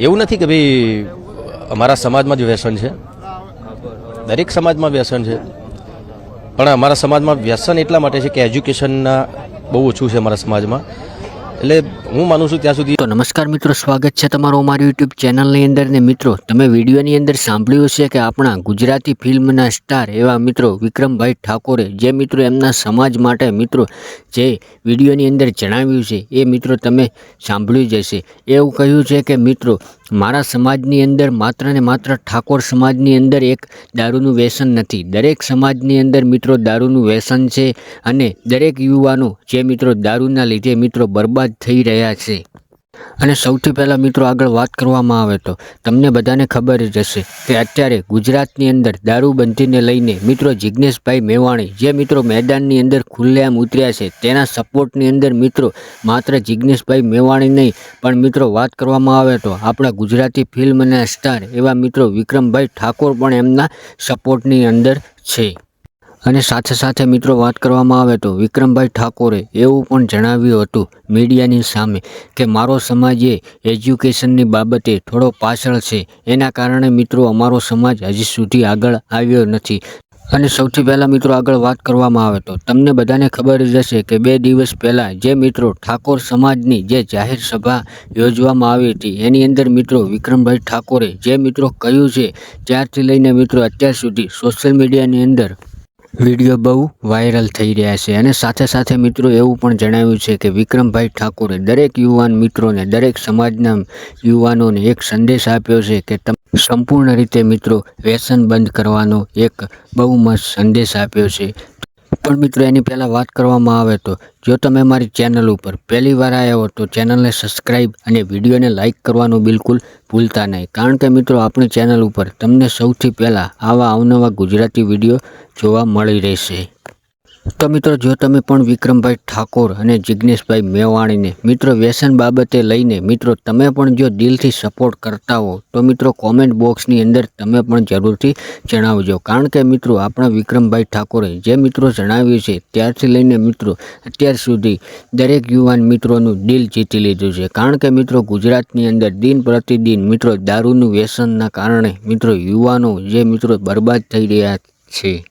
એવું નથી કે ભાઈ અમારા સમાજમાં જ વ્યસન છે. દરેક સમાજમાં વ્યસન છે. પણ અમારા સમાજમાં વ્યસન એટલા માટે છે કે એજ્યુકેશનના બહુ ઓછું છે અમારા સમાજમાં. એટલે હું માનું છું ત્યાં સુધી તો નમસ્કાર મિત્રો, સ્વાગત છે તમારું અમારી યુટ્યુબ ચેનલની અંદર. ને મિત્રો, તમે વિડીયોની અંદર સાંભળ્યું છે કે આપણા ગુજરાતી ફિલ્મના સ્ટાર એવા મિત્રો વિક્રમભાઈ ઠાકોરે, જે મિત્રો એમના સમાજ માટે મિત્રો જે વિડીયોની અંદર જણાવ્યું છે, એ મિત્રો તમે સાંભળ્યું જ હશે. એવું કહ્યું છે કે મિત્રો મારા સમાજની અંદર માત્ર ને માત્ર ઠાકોર સમાજની અંદર એક દારૂનું વ્યસન નથી. દરેક સમાજની અંદર મિત્રો દારૂનું વ્યસન છે અને દરેક યુવાનો જે મિત્રો દારૂના લીધે મિત્રો બરબાદ થઈ રહ્યા છે. અને સૌથી પહેલાં મિત્રો આગળ વાત કરવામાં આવે તો, તમને બધાને ખબર જ હશે કે અત્યારે ગુજરાતની અંદર દારૂબંધીને લઈને મિત્રો જિજ્ઞેશભાઈ મેવાણી જે મિત્રો મેદાનની અંદર ખુલ્લેઆમ ઉતર્યા છે, તેના સપોર્ટની અંદર મિત્રો માત્ર જિજ્ઞેશભાઈ મેવાણી નહીં, પણ મિત્રો વાત કરવામાં આવે તો આપણા ગુજરાતી ફિલ્મના સ્ટાર એવા મિત્રો વિક્રમભાઈ ઠાકોર પણ એમના સપોર્ટની અંદર છે. અને સાથે સાથે મિત્રો વાત કરવામાં આવે તો વિક્રમભાઈ ઠાકોરે એવું પણ જણાવ્યું હતું મીડિયાની સામે કે મારો સમાજ એ એજ્યુકેશનની બાબતે થોડો પાછળ છે. એના કારણે મિત્રો અમારો સમાજ હજી સુધી આગળ આવ્યો નથી. અને સૌથી પહેલાં મિત્રો આગળ વાત કરવામાં આવે તો તમને બધાને ખબર જ હશે કે બે દિવસ પહેલાં જે મિત્રો ઠાકોર સમાજની જે જાહેર સભા યોજવામાં આવી હતી, એની અંદર મિત્રો વિક્રમભાઈ ઠાકોરે જે મિત્રો કહ્યું છે ત્યારથી લઈને મિત્રો અત્યાર સુધી સોશિયલ મીડિયાની અંદર વીડિયો બહુ વાયરલ થઈ રહ્યા છે અને સાથે સાથે મિત્રો એવું પણ જણાવ્યું છે કે વિક્રમભાઈ ઠાકોરે દરેક યુવાન મિત્રોને, દરેક સમાજના યુવાનોને એક સંદેશ આપ્યો છે કે તમે, સંપૂર્ણ રીતે મિત્રો વ્યસન બંધ કરવાનો એક બહુ મસ્ત સંદેશ આપ્યો છે. પણ મિત્રો, એની પહેલાં વાત કરવામાં આવે તો, જો તમે મારી ચેનલ ઉપર પહેલી વાર આવ્યા હો તો ચેનલને સબસ્ક્રાઈબ અને વિડીયોને લાઇક કરવાનું બિલકુલ ભૂલતા નહીં. કારણ કે મિત્રો, આપણી ચેનલ ઉપર તમને સૌથી પહેલાં આવા અવનવા ગુજરાતી વીડિયો જોવા મળી રહેશે. તો મિત્રો, જો તમે પણ વિક્રમભાઈ ઠાકોર અને જિજ્ઞેશભાઈ મેવાણીને મિત્રો વ્યસન બાબતે લઈને મિત્રો, તમે પણ જો દિલથી સપોર્ટ કરતા હો, તો મિત્રો કોમેન્ટ બોક્સની અંદર તમે પણ જરૂરથી જણાવજો. કારણ કે મિત્રો, આપણા વિક્રમભાઈ ઠાકોરે જે મિત્રો જણાવ્યું છે, ત્યારથી લઈને મિત્રો, અત્યાર સુધી દરેક યુવાન મિત્રોનું દિલ જીતી લીધું છે. કારણ કે મિત્રો, ગુજરાતની અંદર દિન પ્રતિદિન મિત્રો દારૂનું વ્યસનના કારણે મિત્રો યુવાનો જે મિત્રો બરબાદ થઈ રહ્યા છે.